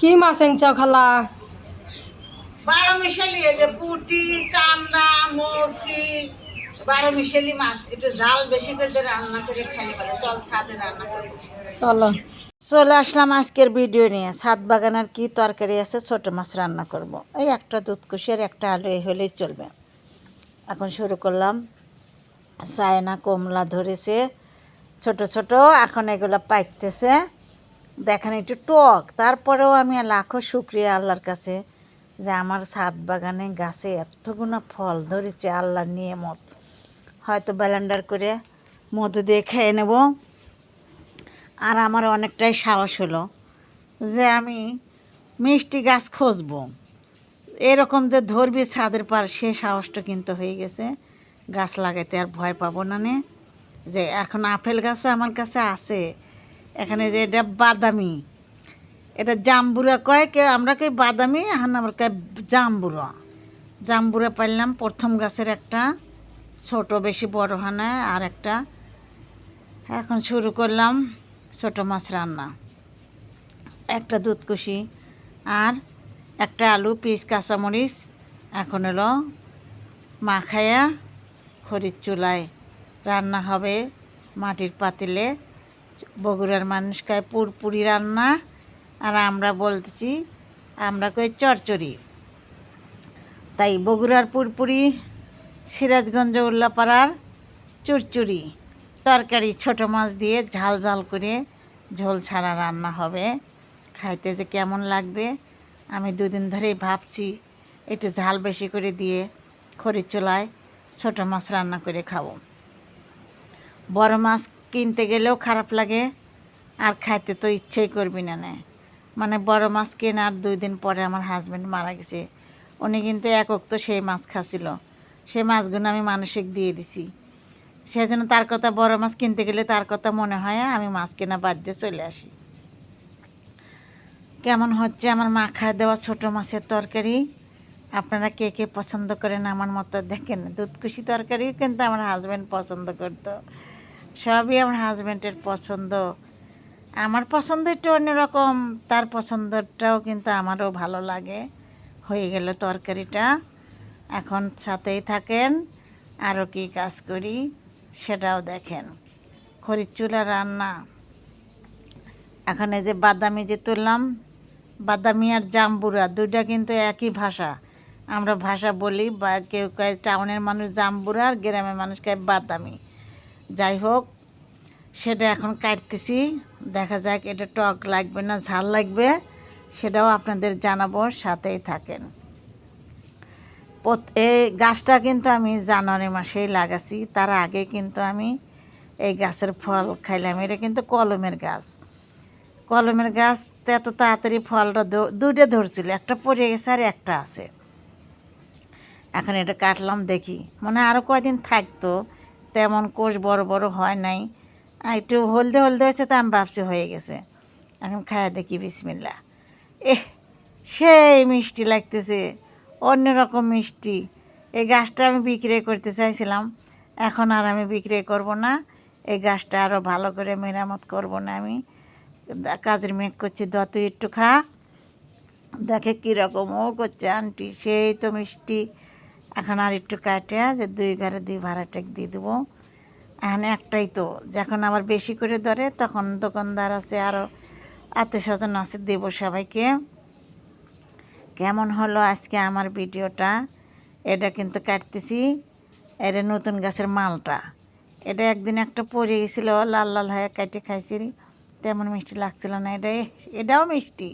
কি মাছ আনছ খালা? বারো মিশালি এই যে পুটি চান্দা মৌসি বারো মিশালি মাছ। একটু জাল বেশি করে দিয়ে রান্না করে খাইলে বলে চল ছাদে রান্না করে চলো। চলে আসলাম আজকের ভিডিও নিয়ে। ছাদ বাগানের কি তরকারি আছে ছোট মাছ রান্না করব। এই একটা দুধ কুশি আর একটা আলু এই হলেই চলবে। এখন শুরু করলাম। চায়না কমলা ধরেছে। ছোট ছোট এখন এগুলো পাইতেছে। দেখেন একটু টক, তারপরেও আমি লাখো শুক্রিয়া আল্লাহর কাছে যে আমার ছাদ বাগানে গাছে এতগুলো ফল ধরেছে আল্লাহর নিয়মত। হয়তো ব্যালেন্ডার করে মধু দিয়ে খেয়ে নেব। আর আমার অনেকটাই সাহস হলো যে আমি মিষ্টি গাছ খুঁজবো। এরকম যে ধরবি ছাদের পার সে সাহসটা কিন্তু হয়ে গেছে। গাছ লাগাইতে আর ভয় পাবো না নে। যে এখন আপেল গাছও আমার কাছে আছে। এখানে যে এটা বাদামি। এটা জাম্বুরা কয় কেউ আমরা কই বাদামি, এখন আমরা কয় জাম্বুরা। জাম্বুরা পাইলাম প্রথম গাছের একটা, ছোট বেশি বড় না, আর একটা। এখন শুরু করলাম ছোট মাছ রান্না। একটা দুধকুশি আর একটা আলু, পিস, কাঁচামরিচ। এখন হলো মাখায়া খড়ির চুলায় রান্না হবে মাটির পাতিলে। বগুড়ার মানুষ খায় পুরপুরি রান্না, আর আমরা বলতেছি, আমরা কই চরচড়ি। তাই বগুড়ার পুরপুরি, সিরাজগঞ্জ উল্লাপাড়ার চুরচুরি, তরকারি ছোট মাছ দিয়ে ঝাল ঝাল করে ঝোল ছাড়া রান্না হবে। খাইতে যে কেমন লাগবে, আমি দুদিন ধরেই ভাবছি, একটু ঝাল বেশি করে দিয়ে খড়ির চুলায় ছোট মাছ রান্না করে খাব। বড় মাছ কিনতে গেলেও খারাপ লাগে, আর খাইতে তো ইচ্ছেই করবি না, নে। মানে বড় মাছ কেনার দুই দিন পরে আমার হাজব্যান্ড মারা গেছে। উনি কিন্তু একক তো সেই মাছ খাচ্ছিল। সেই মাছগুলো আমি মানসিক দিয়ে দিছি। সেজন্য তার কথা বড় মাছ কিনতে গেলে তার কথা মনে হয় আমি মাছ কেনা বাদ দিয়ে চলে আসি। কেমন হচ্ছে আমার মা খায় দেওয়া ছোটো মাছের তরকারি? আপনারা কে কে পছন্দ করেন আমার মতো দেখেন। দুধকুশি তরকারিও কিন্তু আমার হাজব্যান্ড পছন্দ করতো। সবই আমার হাজব্যান্ডের পছন্দ। আমার পছন্দ একটু অন্যরকম, তার পছন্দটাও কিন্তু আমারও ভালো লাগে। হয়ে গেল তরকারিটা। এখন সাথেই থাকেন আরও কী কাজ করি সেটাও দেখেন। খরির চুলা রান্না। এখন এই যে বাদামি যে তুললাম, বাদামি আর জাম্বুরা দুইটা কিন্তু একই ভাষা। আমরা ভাষা বলি বা কেউ কয় টাউনের মানুষ জাম্বুরা আর গ্রামের মানুষ কয় বাদামি। যাই হোক, সেটা এখন কাটতেছি। দেখা যাক, এটা টক লাগবে না, ঝাল লাগবে, সেটাও আপনাদের জানাব, সাথেই থাকেন। এই গাছটা কিন্তু আমি জানুয়ারি মাসেই লাগাছি, তার আগে কিন্তু আমি এই গাছের ফল খাইলাম। এটা কিন্তু কলমের গাছ। কলমের গাছ এত তাড়াতাড়ি ফলটা দুইটা ধরছিল, একটা পড়ে গেছে আর একটা আছে। এখন এটা কাটলাম দেখি, মনে আরও কয়দিন থাকতো। তেমন কোষ বড় বড় হয় নাই। একটু হলদে হলদে হয়েছে তো আমি ভাবছি হয়ে গেছে। এখন খায়া দেখি বিসমিল্লা এহ, সেই মিষ্টি লাগতেছে অন্য রকম মিষ্টি। এই গাছটা আমি বিক্রি করতে চাইছিলাম, এখন আর আমি বিক্রি করব না। এই গাছটা আরও ভালো করে মেরামত করব না আমি। কাজের মেঘ করছি দত একটু খা। দেখে কীরকম ও করছে, আন্টি, সেই তো মিষ্টি। এখন আর একটু কাটে যে দুই ঘরে দুই ভাড়াটেক দিয়ে দেবো। এখন একটাই তো, যখন আবার বেশি করে ধরে, তখন দোকানদার আছে আরও আত্মীয় স্বজন আছে, দেবো সবাইকে। কেমন হলো আজকে আমার ভিডিওটা? এটা কিন্তু কাটতেছি। এটা নতুন গাছের মালটা। এটা একদিন একটা পড়ে গেছিল, লাল লাল হয়ে কাটে খাইছি। তেমন মিষ্টি লাগছিল না, এটা এটাও মিষ্টি।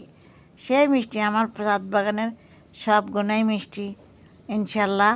সেই মিষ্টি, আমার প্রসাদ বাগানের সব গুণাই মিষ্টি। ইনশাল্লাহ